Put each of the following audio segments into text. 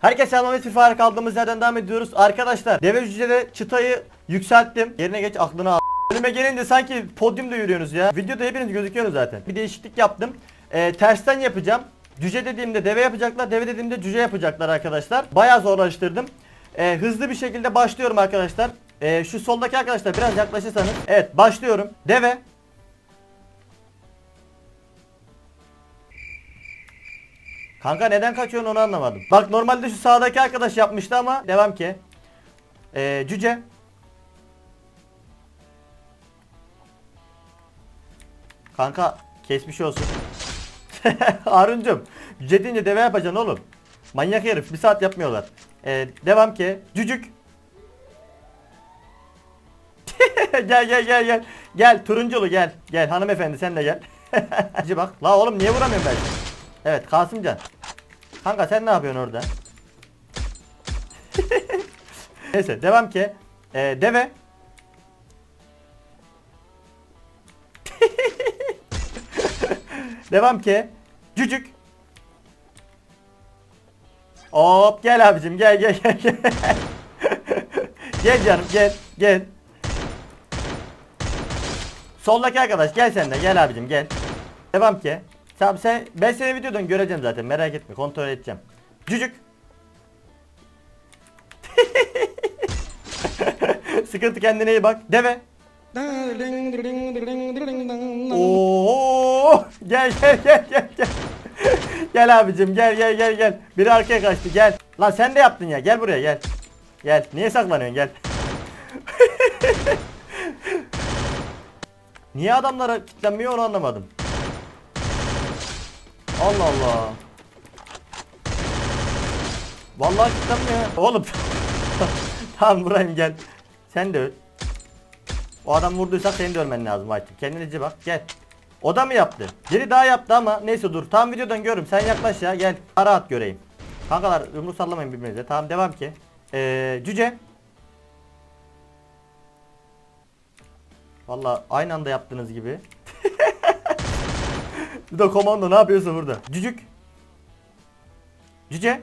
Herkese selam FIFA Harika kaldığımız yerden devam ediyoruz. Arkadaşlar deve cücede çıtayı yükselttim. Yerine geç aklına al. Önüme gelince sanki podyumda yürüyorsunuz ya. Videoda hepiniz gözüküyorsunuz zaten. Bir değişiklik yaptım. Ee, tersten yapacağım. Cüce dediğimde deve yapacaklar. Deve dediğimde cüce yapacaklar arkadaşlar. Bayağı zorlaştırdım. Ee, hızlı bir şekilde başlıyorum arkadaşlar. Ee, şu soldaki arkadaşlar biraz yaklaşırsanız. Evet başlıyorum. Deve. Kanka neden kaçıyorsun onu anlamadım. Bak normalde şu sağdaki arkadaş yapmıştı ama devam ki. Ee, cüce. Kanka kesmiş olsun. Haruncum. Cüce deyince deve yapacaksın oğlum. Manyak herif bir saat yapmıyorlar. Ee, devam ki. Cücük. gel gel gel gel. Gel turunculu gel. Gel hanımefendi sen de gel. Bak. La oğlum niye vuramıyorum ben? Evet Kasımcan. Kanka sen ne yapıyorsun orada? Neyse devam ki. Ee, deve. devam ki. Cücük. Hop gel abicim gel gel gel gel. canım gel gel. Soldaki arkadaş gel sen de gel abicim gel. Devam ki. Tamam sen ben seni videodan göreceğim zaten merak etme kontrol edeceğim. Cücük. Sıkıntı kendine iyi bak. Deve. Oo! Gel gel gel gel gel. gel abicim gel gel gel gel. Biri arkaya kaçtı gel. Lan sen de yaptın ya. Gel buraya gel. Gel. Niye saklanıyorsun gel. Niye adamlara kilitlenmiyor onu anlamadım. Allah Allah. Vallahi kilitlenmiyor. Oğlum. tamam burayım gel. Sen de öl. O adam vurduysa senin de ölmen lazım White. Kendine bak gel. O da mı yaptı? Biri daha yaptı ama neyse dur. Tam videodan görürüm. Sen yaklaş ya gel. Ara at göreyim. Kankalar yumruk sallamayın birbirinize. Tamam devam ki. Ee, cüce. Valla aynı anda yaptığınız gibi. Bir de komando ne yapıyorsun burada? Cücük. Cüce.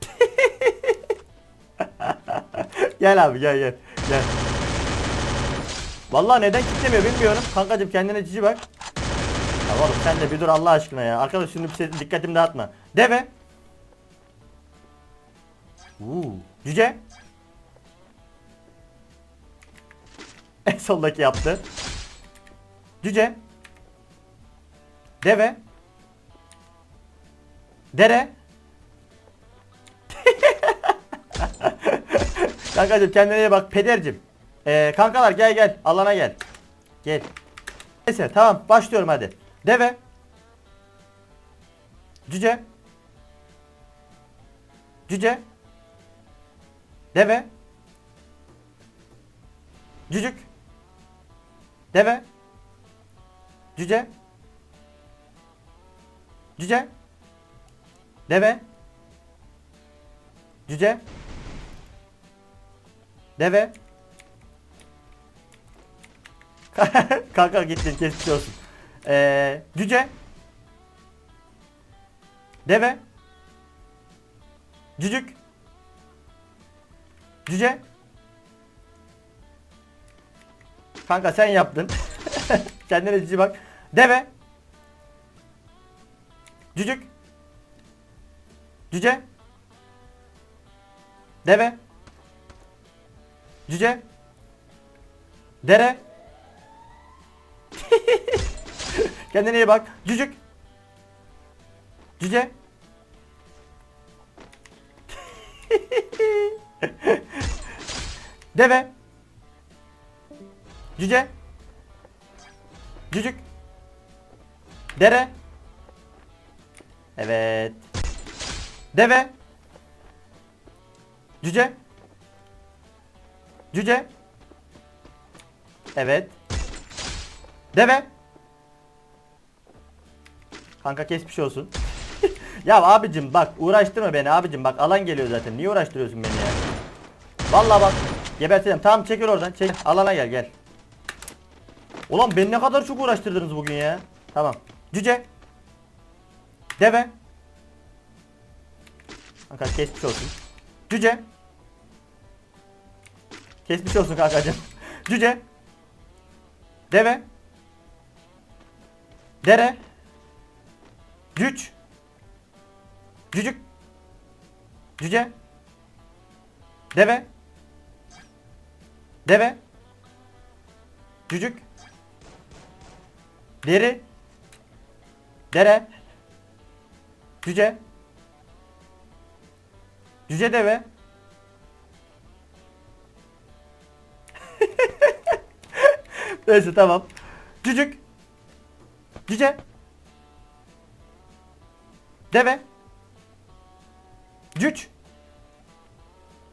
gel abi gel gel. Gel. Vallahi neden kitlemiyor bilmiyorum. Kankacım kendine cici bak. Ya oğlum sen de bir dur Allah aşkına ya. Arkadaş şunu bir şey, dikkatimi dağıtma. Deve. Uuu. Cüce. En soldaki yaptı. Cüce. Deve. Dere. Kankacım kendine iyi bak pedercim. Ee, kankalar gel gel alana gel. Gel. Neyse tamam başlıyorum hadi. Deve. Cüce. Cüce. Deve. Cücük. Deve. Cüce. Cüce. Deve. Cüce. Deve. Kanka gittin geçmiş olsun. Ee, cüce. Deve. Cücük. Cüce. Kanka sen yaptın. Kendine cici bak. Deve. Cücük. Cüce. Deve. Cüce. Dere. Kendine iyi bak. Cücük. Cüce. Deve. Cüce. Cücük. Dere. Evet. Deve. Cüce. Cüce. Evet. Deve. Kanka kesmiş olsun. ya abicim bak uğraştırma beni abicim bak alan geliyor zaten. Niye uğraştırıyorsun beni ya? Vallahi bak geberteceğim. Tamam çekil oradan. Çek. Alana gel gel. Ulan beni ne kadar çok uğraştırdınız bugün ya. Tamam. Cüce. Deve. Kanka kesmiş olsun. Cüce. Kesmiş olsun kankacım. Cüce. Deve. Dere. Cüc. Cücük. Cüce. Deve. Deve. Cücük. Deri. Dere. Cüce. Cüce deve. Neyse tamam. Cücük. Cüce. Deve. Cüç.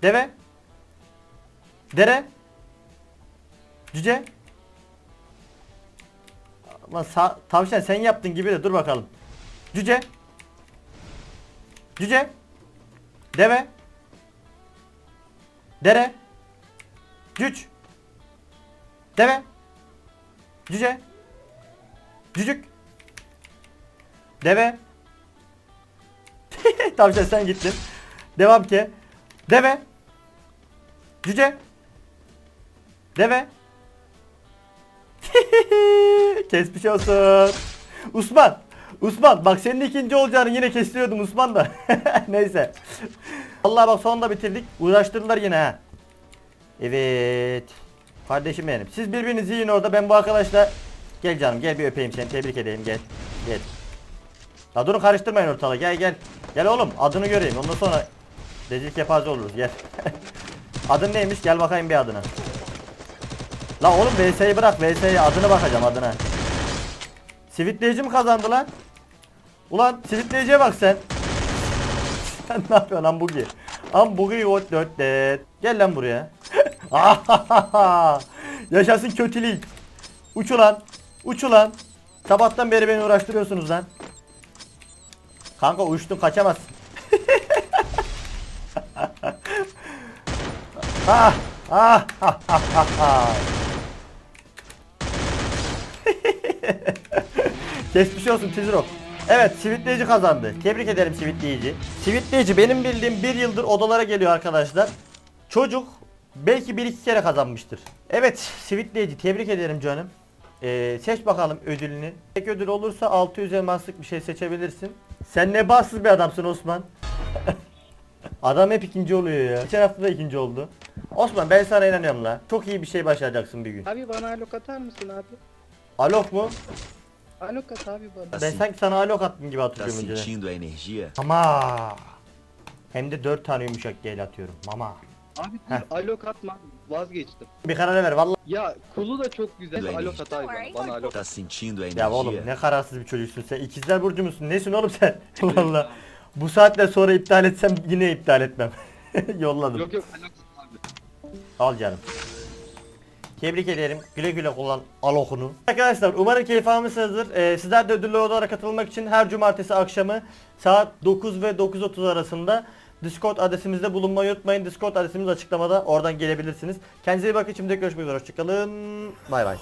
Deve. Dere. Cüce. Sa- tavşan sen yaptın gibi de dur bakalım. Cüce. Cüce. Deve. Dere. Cüç. Deve. Cüce. Cücük. Deve. Tavşan sen gittin. Devam ki. Deve. Cüce. Deve. Kesmiş olsun. Osman. Osman bak senin ikinci olacağını yine kesiyordum Osman da. Neyse. Allah bak sonunda bitirdik. Uğraştırdılar yine ha. Evet. Kardeşim benim. Siz birbirinizi yiyin orada. Ben bu arkadaşla gel canım gel bir öpeyim seni. Tebrik edeyim gel. Gel. La durun karıştırmayın ortalığı. Gel gel. Gel oğlum adını göreyim. Ondan sonra rezil kepaze oluruz. Gel. Adın neymiş? Gel bakayım bir adına. La oğlum VS'yi bırak. VS'yi adını bakacağım adına. Sivitleyici mi kazandı lan? Ulan sivitleyiciye bak sen. Sen ne yapıyorsun lan bugi? Am bugi what dört det. Gel lan buraya. Yaşasın kötülük. Uç ulan. Uç ulan. Sabahtan beri beni uğraştırıyorsunuz lan. Kanka uçtun kaçamazsın. ah, ah, ah, ah, ah, olsun Tizrok. Evet Sivitleyici kazandı. Tebrik ederim Sivitleyici. Sivitleyici benim bildiğim bir yıldır odalara geliyor arkadaşlar. Çocuk belki bir iki kere kazanmıştır. Evet Sivitleyici tebrik ederim canım. Ee, seç bakalım ödülünü. Tek ödül olursa 600 elmaslık bir şey seçebilirsin. Sen ne bahtsız bir adamsın Osman. Adam hep ikinci oluyor ya. Geçen hafta da ikinci oldu. Osman ben sana inanıyorum la. Çok iyi bir şey başaracaksın bir gün. Abi bana alok atar mısın abi? Alok mu? Alok at abi bana. Ben sanki sana alok attım gibi Tá hatırlıyorum önceden. sentindo a energia? Ama hem de 4 tane yumuşak gel atıyorum. Mama. Abi Heh. dur alok atma vazgeçtim. Bir karar ver vallahi. Ya kulu da çok güzel. Güzel. Alok at abi bana. Bana alok Tá at. sentindo a Ya oğlum energia? ne kararsız bir çocuksun sen. İkizler burcu musun? Nesin oğlum sen? Valla. Bu saatten sonra iptal etsem yine iptal etmem. Yolladım. Yok yok alok at abi. Al canım. Tebrik ederim. Güle güle kullan alokunu. Arkadaşlar umarım keyif almışsınızdır. Ee, sizler de ödüllü odalara katılmak için her cumartesi akşamı saat 9 ve 9.30 arasında Discord adresimizde bulunmayı unutmayın. Discord adresimiz açıklamada. Oradan gelebilirsiniz. Kendinize iyi bakın. Şimdi görüşmek üzere. Hoşçakalın. Bay bay.